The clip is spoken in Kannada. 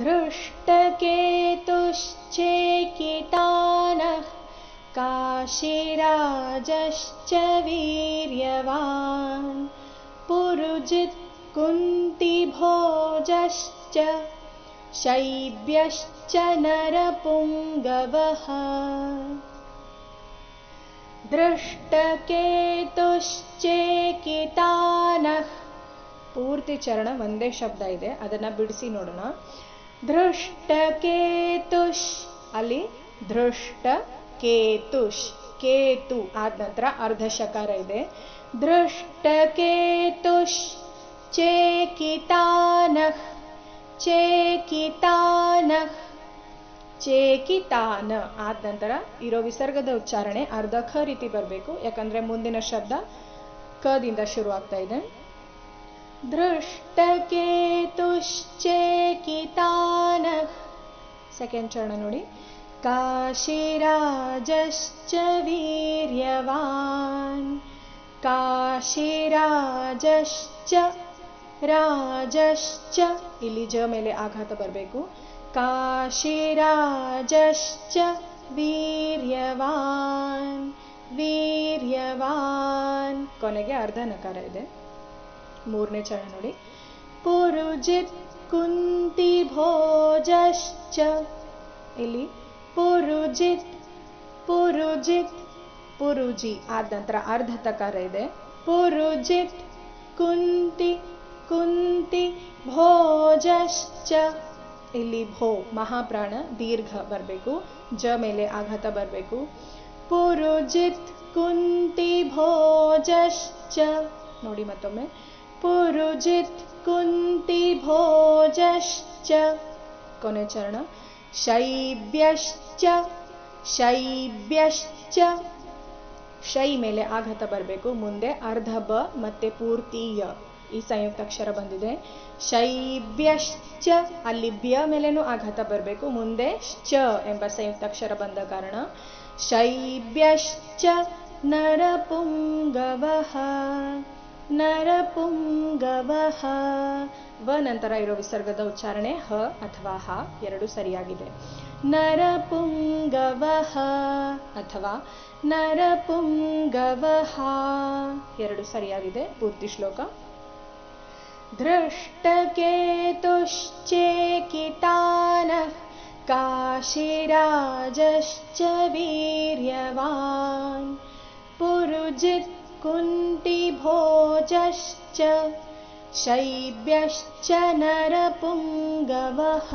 धृष्टकेतुश्चेकितानः काशीराजश्च वीर्यवान् पुरुजित् कुन्तिभोजश्च शैब्यश्च नरपुङ्गवः ದೃಷ್ಟಕೇತುಶ್ಚೇಕಿತಾನಃ ಪೂರ್ತಿ ಚರಣ ಒಂದೇ ಶಬ್ದ ಇದೆ ಅದನ್ನ ಬಿಡಿಸಿ ನೋಡೋಣ ದೃಷ್ಟಕೇತುಷ್ ಅಲ್ಲಿ ದೃಷ್ಟ ಕೇತುಷ್ ಕೇತು ಆದ ನಂತರ ಅರ್ಧ ಶಕಾರ ಇದೆ. ದೃಷ್ಟಕೇತುಷ್ ಚೇಕಿತಾನಃ. ಚೇಕಿತಾನಃ. ಚೇಕಿತಾನ ಆದ ನಂತರ ಇರೋ ವಿಸರ್ಗದ ಉಚ್ಚಾರಣೆ ಅರ್ಧ ಖ ರೀತಿ ಬರಬೇಕು. ಯಾಕಂದ್ರೆ ಮುಂದಿನ ಶಬ್ದ ಕದಿಂದ ಶುರು ಆಗ್ತಾ ಇದೆ. ದೃಷ್ಟಕೇತುಶ್ಚೇಕಿತಾನ. ಸೆಕೆಂಡ್ ಚರಣ ನೋಡಿ. ಕಾಶಿರಾಜಶ್ಚ ವೀರ್ಯವಾನ್. ಕಾಶಿರಾಜಶ್ಚ ರಾಜಶ್ಚ. ಇಲ್ಲಿ ಜ ಮೇಲೆ ಆಘಾತ ಬರಬೇಕು. ಕಾಶಿರಾಜಶ್ಚ ವೀರ್ಯವಾನ್. ವೀರ್ಯವಾನ್. ಕೊನೆಗೆ ಅರ್ಧ ನಕಾರ ಇದೆ. ಮೂರನೇ ಚರಣ ನೋಡಿ. ಪುರುಜಿತ್ ಕುಂತಿ ಭೋಜಶ್ಚ ಇಲ್ಲಿ ಪುರುಜಿತ್ ಪುರುಜಿತ್, ಪುರುಜಿ ಆದ ನಂತರ ಅರ್ಧ ತಕಾರ ಇದೆ. ಪುರುಜಿತ್ ಕುಂತಿ ಕುಂತಿ ಭೋಜಶ್ಚ ಇಲ್ಲಿ ಭೋ, ಮಹಾಪ್ರಾಣ, ದೀರ್ಘ ಬರಬೇಕು. ಜ ಮೇಲೆ ಆಘಾತ ಬರಬೇಕು. ಪುರುಜಿತ್ ಕುಂತಿ ಭೋಜಶ್ಚ ನೋಡಿ ಮತ್ತೊಮ್ಮೆ. ಕುಂತಿ ಭೋಜಶ್ಚ ಕೊನೆ ಚರಣ ಶೈಬ್ಯಶ್ಚ ಶೈಬ್ಯಶ್ಚ ಶೈ ಮೇಲೆ ಆಘಾತ ಬರಬೇಕು. ಮುಂದೆ ಅರ್ಧ ಬ ಮತ್ತೆ ಪೂರ್ತಿ ಯ. ಈ ಸಂಯುಕ್ತ ಅಕ್ಷರ ಬಂದಿದೆ. ಶೈಬ್ಯಶ್ಚ, ಅಲ್ಲಿ ಬ್ಯ ಮೇಲೇನೂ ಆಘಾತ ಬರಬೇಕು. ಮುಂದೆ ಶ್ಚ ಎಂಬ ಸಂಯುಕ್ತ ಅಕ್ಷರ ಬಂದ ಕಾರಣ ಶೈಬ್ಯಶ್ಚ ನರಪುಂಗವಃ. ನರಪುಂಗವಃ ವ ನಂತರ ಇರೋ ವಿಸರ್ಗದ ಉಚ್ಚಾರಣೆ ಹ ಅಥವಾ ಹ ಎರಡು ಸರಿಯಾಗಿದೆ ನರಪುಂಗವಃ ಅಥವಾ ನರಪುಂಗವಃ ಎರಡು ಸರಿಯಾಗಿದೆ ಪೂರ್ತಿ ಶ್ಲೋಕ दृष्टकेतुश्चेकितानः काशीराजश्च वीर्यवान् पुरुजित् कुन्तिभोजश्च शैब्यश्च नरपुङ्गवः